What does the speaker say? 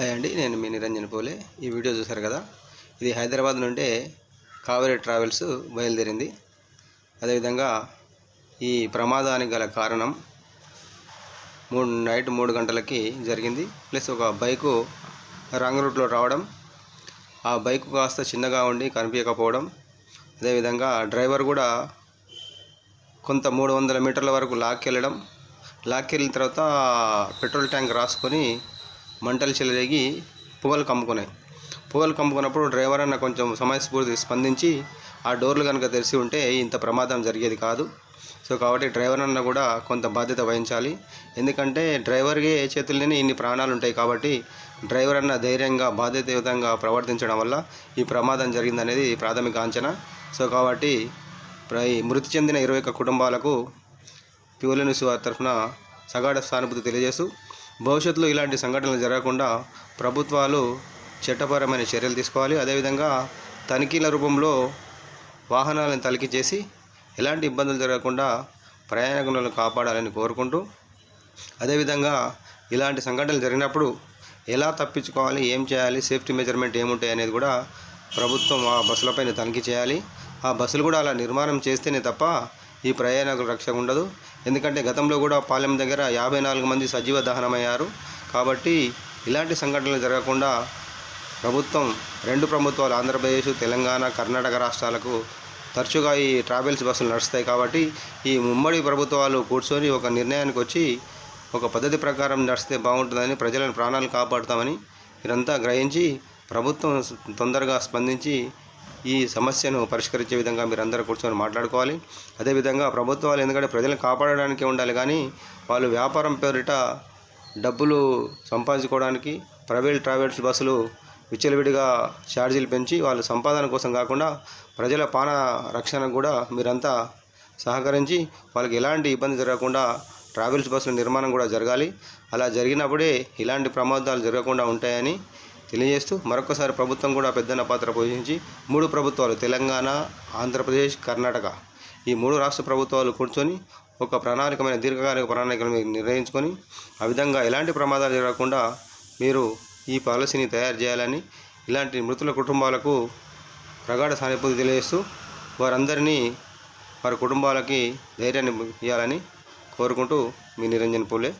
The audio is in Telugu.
హాయ్ అండి నేను మీ నిరంజన్ పోలే. ఈ వీడియో చూసారు కదా? ఇది హైదరాబాద్ నుండే కావేరీ ట్రావెల్స్ బయలుదేరింది. అదేవిధంగా ఈ ప్రమాదానికి గల కారణం మూడు నైట్ మూడు గంటలకి జరిగింది. ప్లస్ ఒక బైకు రాంగ్ రూట్లో రావడం ఆ బైక్ కాస్త చిన్నగా ఉండి కనిపించకపోవడం అదేవిధంగా డ్రైవర్ కూడా కొంత మూడు వందల మీటర్ల వరకు లాక్కెళ్ళడం లాక్కెళ్ళిన తర్వాత పెట్రోల్ ట్యాంక్ రాసుకొని మంటలు చెలరేగి పొగలు కమ్ముకున్నాయి. పొగలు కమ్ముకున్నప్పుడు డ్రైవర్ అన్న కొంచెం సమయస్ఫూర్తి స్పందించి ఆ డోర్లు కనుక తెరిచి ఉంటే ఇంత ప్రమాదం జరిగేది కాదు. సో కాబట్టి డ్రైవర్ అన్న కూడా కొంత బాధ్యత వహించాలి. ఎందుకంటే డ్రైవర్కి ఏ చేతుల్లోనే ఇన్ని ప్రాణాలు ఉంటాయి కాబట్టి డ్రైవర్ అన్న ధైర్యంగా బాధ్యతయుతంగా ప్రవర్తించడం వల్ల ఈ ప్రమాదం జరిగిందనేది ప్రాథమిక అంచనా. సో కాబట్టి ప్ర- మృతి చెందిన ఇరవై ఒక్క కుటుంబాలకు ప్యూలెన్స్ వారి తరఫున సగాఢ సానుభూతి తెలియజేస్తూ భవిష్యత్తులో ఇలాంటి సంఘటనలు జరగకుండా ప్రభుత్వాలు చట్టపరమైన చర్యలు తీసుకోవాలి. అదేవిధంగా తనిఖీల రూపంలో వాహనాలను తనిఖీ చేసి ఎలాంటి ఇబ్బందులు జరగకుండా ప్రయాణికులను కాపాడాలని కోరుకుంటూ అదేవిధంగా ఇలాంటి సంఘటనలు జరిగినప్పుడు ఎలా తప్పించుకోవాలి ఏం చేయాలి సేఫ్టీ మెజర్మెంట్ ఏముంటాయి అనేది కూడా ప్రభుత్వం ఆ బస్సులపైన తనిఖీ చేయాలి. ఆ బస్సులు కూడా అలా నిర్మాణం చేస్తేనే తప్ప ఈ ప్రయాణికుల రక్షణ ఉండదు. ఎందుకంటే గతంలో కూడా పాలెం దగ్గర యాభై నాలుగు మంది సజీవ దహనమయ్యారు. కాబట్టి ఇలాంటి సంఘటనలు జరగకుండా ప్రభుత్వం రెండు ప్రభుత్వాలు ఆంధ్రప్రదేశ్ తెలంగాణ కర్ణాటక రాష్ట్రాలకు తరచుగా ఈ ట్రావెల్స్ బస్సులు నడుస్తాయి. కాబట్టి ఈ ముమ్మడి ప్రభుత్వాలు కూర్చొని ఒక నిర్ణయానికి వచ్చి ఒక పద్ధతి ప్రకారం నడిస్తే బాగుంటుందని ప్రజలను ప్రాణాలు కాపాడుతామని మీరంతా గ్రహించి ప్రభుత్వం తొందరగా స్పందించి ఈ సమస్యను పరిష్కరించే విధంగా మీరందరూ కూర్చొని మాట్లాడుకోవాలి. అదేవిధంగా ప్రభుత్వాలు ఎందుకంటే ప్రజలను కాపాడడానికే ఉండాలి కానీ వాళ్ళు వ్యాపారం పేరిట డబ్బులు సంపాదించుకోవడానికి ప్రైవేట్ ట్రావెల్స్ బస్సులు విచ్చలవిడిగా ఛార్జీలు పెంచి వాళ్ళ సంపాదన కోసం కాకుండా ప్రజల పాన రక్షణకు కూడా మీరంతా సహకరించి వాళ్ళకి ఎలాంటి ఇబ్బంది జరగకుండా ట్రావెల్స్ బస్సుల నిర్మాణం కూడా జరగాలి. అలా జరిగినప్పుడే ఇలాంటి ప్రమాదాలు జరగకుండా ఉంటాయని తెలియజేస్తూ మరొకసారి ప్రభుత్వం కూడా పెద్దన్న పాత్ర పోషించి మూడు ప్రభుత్వాలు తెలంగాణ ఆంధ్రప్రదేశ్ కర్ణాటక. ఈ మూడు రాష్ట్ర ప్రభుత్వాలు కూర్చొని ఒక ప్రణాళికమైన దీర్ఘకాలిక ప్రణాళికను మీరు నిర్ణయించుకొని ఆ విధంగా ఎలాంటి ప్రమాదాలు జరగకుండా మీరు ఈ పాలసీని తయారు చేయాలని ఇలాంటి మృతుల కుటుంబాలకు ప్రగాఢ సానుభూతి తెలియజేస్తూ వారందరినీ వారి కుటుంబాలకి ధైర్యాన్ని ఇవ్వాలని కోరుకుంటూ మీ నిరంజన్ పూలే.